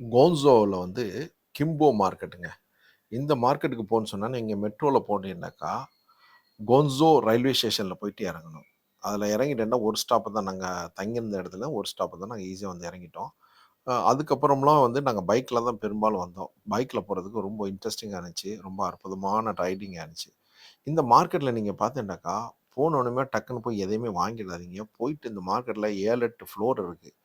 கோன்சோவில் வந்து கிம்போ மார்க்கெட்டுங்க இந்த மார்க்கெட்டுக்கு போகணுன்னு சொன்னால் நீங்கள் மெட்ரோவில் போனீங்கன்னாக்கா கோன்சோ ரயில்வே ஸ்டேஷனில் போயிட்டு இறங்கணும். அதில் இறங்கிட்டேன்னா ஒரு ஸ்டாப்பு தான் நாங்கள் தங்கியிருந்த இடத்துல ஒரு ஸ்டாப்பு தான் நாங்கள் ஈஸியாக வந்து இறங்கிட்டோம். அதுக்கப்புறம்லாம் வந்து நாங்கள் பைக்கில் தான் பெரும்பாலும் வந்தோம். பைக்கில் போகிறதுக்கு ரொம்ப இன்ட்ரெஸ்டிங்காக இருந்துச்சு. ரொம்ப அற்புதமான ரைடிங்காக இருந்துச்சு. இந்த மார்க்கெட்டில் நீங்கள் பார்த்தீங்கன்னாக்கா போனோடனே டக்குன்னு போய் எதையுமே வாங்கிடாதீங்க. போயிட்டு இந்த மார்க்கெட்டில் ஏழு எட்டு ஃப்ளோர் இருக்குது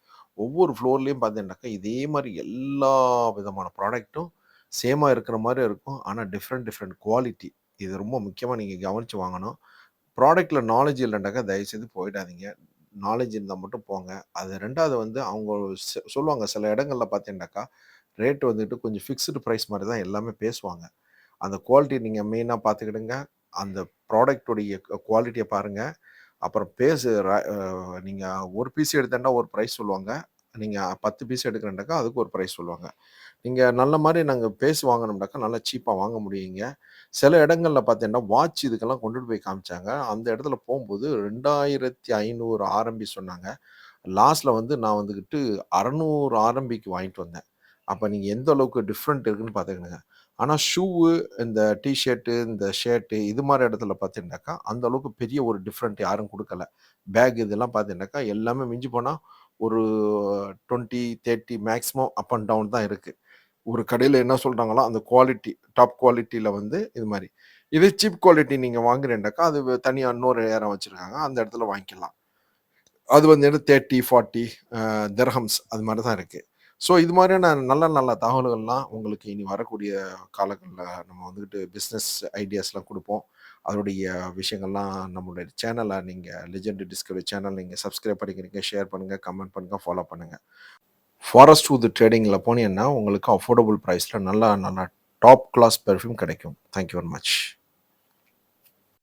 ஒவ்வொரு ஃப்ளோர்லேயும் பார்த்தீங்கன்னாக்கா இதே மாதிரி எல்லா விதமான ப்ராடக்ட்டும் சேமாக இருக்கிற மாதிரி இருக்கும். ஆனால் டிஃப்ரெண்ட் டிஃப்ரெண்ட் குவாலிட்டி. இது ரொம்ப முக்கியமாக நீங்கள் கவனித்து வாங்கணும். ப்ராடக்ட்டில் நாலேஜ் இல்லைனாக்கா தயவுசெய்து போயிடாதீங்க. நாலேஜ் இருந்தால் மட்டும் போங்க. அது ரெண்டாவது வந்து அவங்க சொல்லுவாங்க சில இடங்களில் பார்த்தீங்கன்னாக்கா ரேட் வந்துட்டு கொஞ்சம் ஃபிக்ஸ்டு ப்ரைஸ் மாதிரி தான் எல்லாமே பேசுவாங்க. அந்த குவாலிட்டி நீங்கள் மெயினாக பார்த்துக்கிடுங்க அந்த ப்ராடக்ட்டுடைய குவாலிட்டியை பாருங்கள் அப்புறம் பேசு நீங்கள் ஒரு பீஸ் எடுத்தேன்னா ஒரு ப்ரைஸ் சொல்லுவாங்க. நீங்கள் பத்து பீஸ் எடுக்கிறேன்டாக்கா அதுக்கு ஒரு ப்ரைஸ் சொல்லுவாங்க. நீங்கள் நல்ல மாதிரி நாங்கள் பேசி வாங்கினோம்னாக்கா நல்லா சீப்பாக வாங்க முடியுங்க. சில இடங்களில் பார்த்தீங்கன்னா வாட்ச் இதுக்கெல்லாம் கொண்டுட்டு போய் காமிச்சாங்க. அந்த இடத்துல போகும்போது ரெண்டாயிரத்தி ஐநூறு ஆரம்பி சொன்னாங்க. லாஸ்ட்டில் வந்து நான் வந்துக்கிட்டு அறநூறு ஆரம்பிக்கு வாங்கிட்டு வந்தேன். அப்போ நீங்கள் எந்த அளவுக்கு டிஃப்ரெண்ட் இருக்குன்னு பார்த்துக்கணுங்க ஆனால் ஷூவு இந்த டிஷர்ட்டு இந்த ஷர்ட்டு இது மாதிரி இடத்துல பார்த்தீங்கன்னாக்கா அந்த அளவுக்கு பெரிய ஒரு டிஃப்ரெண்ட் யாரும் கொடுக்கல. பேக் இதெல்லாம் பார்த்தீங்கன்னாக்கா எல்லாமே மிஞ்சி போனால் ஒரு twenty thirty maximum up and down தான் இருக்குது ஒரு கடையில் என்ன சொல்கிறாங்களோ அந்த குவாலிட்டி டாப் குவாலிட்டியில் வந்து இது மாதிரி. இதே சீப் குவாலிட்டி நீங்கள் வாங்குறேன்டாக்கா அது தனியாக இன்னொரு ஏரம் வச்சுருக்காங்க அந்த இடத்துல வாங்கிக்கலாம். அது வந்து தேர்ட்டி ஃபார்ட்டி திரஹம்ஸ் அது மாதிரி தான் இருக்குது ஸோ இது மாதிரியான நல்ல நல்ல தகவல்கள்லாம் உங்களுக்கு இனி வரக்கூடிய காலங்களில் நம்ம வந்துக்கிட்டு பிஸ்னஸ் ஐடியாஸ்லாம் கொடுப்போம். அதனுடைய விஷயங்கள்லாம் நம்மளுடைய சேனலை நீங்கள் லெஜெண்ட் டிஸ்கவரி சேனல் நீங்கள் சப்ஸ்கிரைப் பண்ணிக்கிறீங்க ஷேர் பண்ணுங்கள் கமெண்ட் பண்ணுங்கள் ஃபாலோ பண்ணுங்கள் ஃபாரஸ்ட் வுட் ட்ரேடிங்கில் போனீங்கன்னா உங்களுக்கு அஃபோர்டபுள் ப்ரைஸில் நல்ல நல்ல டாப் கிளாஸ் பெர்ஃப்யூம் கிடைக்கும். Thank you very much